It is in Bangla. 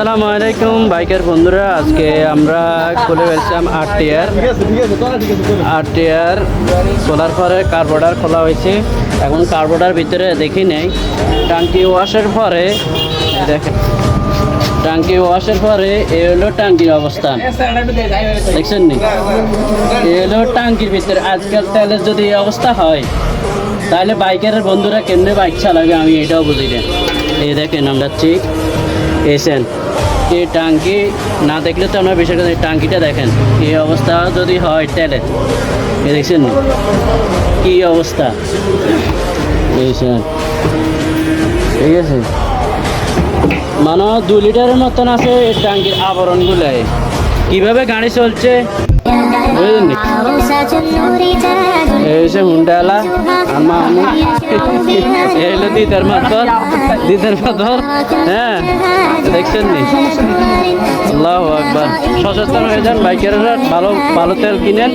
আসসালামু আলাইকুম, বাইকের বন্ধুরা। আজকে আমরা খুলে ফেলছিলাম আট টিয়ার। আট টিয়ার খোলার পরে কার্বোর্ডার খোলা হয়েছে। এখন কার্বোর্ডার ভিতরে দেখি নেই। টাঙ্কি ওয়াশের পরে দেখেন। টাঙ্কি ওয়াশের পরে এ হলো টাঙ্কির অবস্থান। দেখছেন নি? এ হলো টাঙ্কির ভিতরে। আজকাল তেলের যদি এই অবস্থা হয়, তাহলে বাইকের বন্ধুরা কেমনে বাইক চালাবে আমি এটাও বুঝি না। এই দেখেন আমরা ঠিক এসেন। এই টাঙ্কি না দেখলে তো আমরা কথা এই টাঙ্কিটা দেখেন। এই অবস্থা যদি হয় তেলে? এ দেখছেন? কি অবস্থা? ঠিক আছে? মানে দু লিটারের মতন আছে এই টাঙ্কির আবরণগুলো কীভাবে গাড়ি চলছে? বুঝলেন হুন্ডালা আমার আমি। এই হলো দিদার মাতর দিদার মাতর হ্যাঁ দেখছেন নি? আল্লাহ একবার সচেতন হয়ে যান, বাইকের ভালো ভালো তেল কিনেন।